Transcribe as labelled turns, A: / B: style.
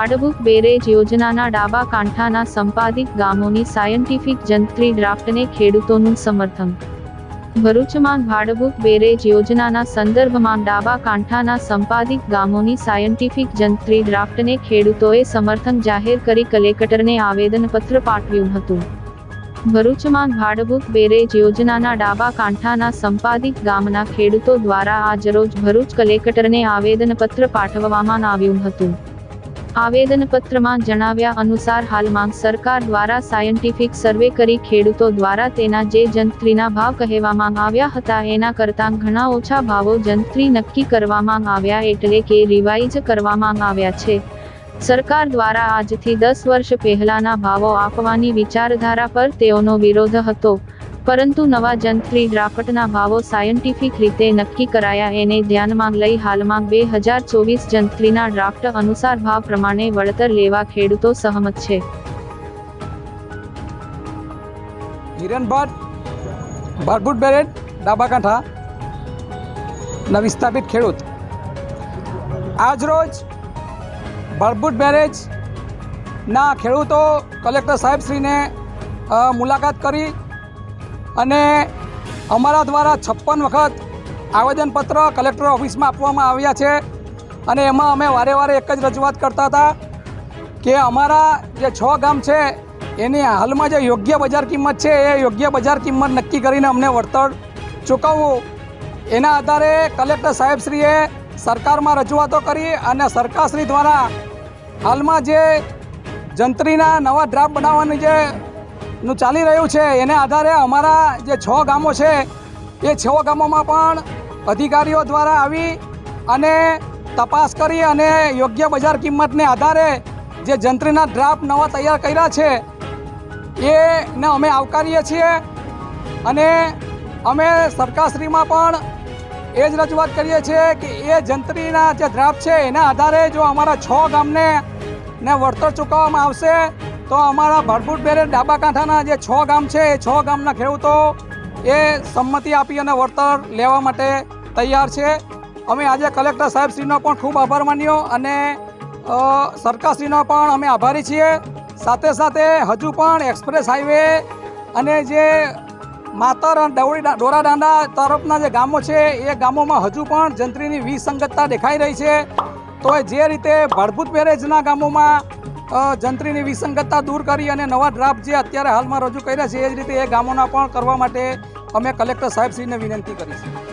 A: Bhadbhut barrage યોજનાના ડાબા કાંઠાના સંપાદિત ગામોની સાયન્ટિફિક જંત્રી ડ્રાફ્ટને ખેડૂતોનું સમર્થન. ભરૂચમાં ભાડબુક બેરેજ યોજનાના સંદર્ભમાં ડાબા કાંઠાના સંપાદિત ગામોની સાયન્ટિફિક જંત્રી ડ્રાફ્ટને ખેડૂતોએ સમર્થન જાહેર કરી કલેક્ટરને આવેદનપત્ર પાઠવ્યું હતું. ભરૂચમાં ભાડબુક બેરેજ યોજનાના ડાબા કાંઠાના સંપાદિત ગામના ખેડૂતો દ્વારા આજરોજ ભરૂચ કલેક્ટરને આવેદનપત્ર પાઠવવામાં આવ્યું હતું. આવેદનપત્રમાં જણાવ્યા અનુસાર હાલમાં સરકાર દ્વારા સાયન્ટિફિક સર્વે કરી ખેડૂતો દ્વારા તેના જે જંત્રીના ભાવ કહેવામાં આવ્યા હતા એના કરતાં ઘણા ઓછા ભાવો જંત્રી નક્કી કરવામાં આવ્યા એટલે કે રિવાઇઝ કરવામાં આવ્યા છે. સરકાર દ્વારા આજથી દસ વર્ષ પહેલાના ભાવો આપવાની વિચારધારા પર તેઓનો વિરોધ હતો. પરંતુ નવા જંત્રી ડ્રાફ્ટના ભાવો સાયન્ટિફિક રીતે નક્કી કરાયા એને ધ્યાનમાં લઈ હાલમાં બે હજાર ચોવીસ જંત્રીના ડ્રાફ્ટ અનુસાર ભાવ પ્રમાણે વળતર લેવા ખેડૂતો સહમત છે.
B: ભરભૂટ બેરેટ ડાબા કાંઠા ના વિસ્થાપિત ખેડૂત. આજરોજ ભરભૂટ બેરેજ ના ખેડૂતો કલેક્ટર સાહેબશ્રીને મુલાકાત કરી અને અમારા દ્વારા છપ્પન વખત આવેદનપત્ર કલેક્ટર ઓફિસમાં આપવામાં આવ્યા છે. અને એમાં અમે વારે વારે એક જ રજૂઆત કરતા હતા કે અમારા જે છ ગામ છે, એની હાલમાં જે યોગ્ય બજાર કિંમત છે, એ યોગ્ય બજાર કિંમત નક્કી કરીને અમને વળતર ચૂકવવું. એના આધારે કલેક્ટર સાહેબશ્રીએ સરકારમાં રજૂઆતો કરી અને સરકારશ્રી દ્વારા હાલમાં જે જંત્રીના નવા ડ્રાફ્ટ બનાવવાની જે નું ચાલી રહ્યું છે. એને આધારે અમારા જે છ ગામો છે, એ છ ગામોમાં પણ અધિકારીઓ દ્વારા આવી અને તપાસ કરી અને યોગ્ય બજાર કિંમતને આધારે જે જંત્રીના ડ્રાફ્ટ નવા તૈયાર કર્યા છે, એને અમે આવકારીએ છીએ. અને અમે સરકારશ્રીમાં પણ એ જ રજૂઆત કરીએ છીએ કે એ જંત્રીના જે ડ્રાફ્ટ છે, એના આધારે જો અમારા છ ગામને ને વળતર ચૂકવવામાં આવશે તો અમારા ભરપૂર બેરે ડાબા કાંઠાના જે છ ગામ છે, એ છ ગામના ખેડૂતો એ સંમતિ આપી અને વળતર લેવા માટે તૈયાર છે. અમે આજે કલેક્ટર સાહેબશ્રીનો પણ ખૂબ આભાર માન્યો અને સરકારશ્રીનો પણ અમે આભારી છીએ. સાથે સાથે હજુ પણ એક્સપ્રેસ હાઈવે અને જે માતર અને ડવળી ડોરા તરફના જે ગામો છે, એ ગામોમાં હજુ પણ જંત્રીની વિસંગતતા દેખાઈ રહી છે. તો જે રીતે ભડભૂત બેરેજના ગામોમાં જંત્રીની વિસંગતતા દૂર કરી અને નવા ડ્રાફ્ટ જે અત્યારે હાલમાં રજૂ કર્યા છે, એ જ રીતે એ ગામોના પણ કરવા માટે અમે કલેક્ટર સાહેબશ્રીને વિનંતી કરીશું.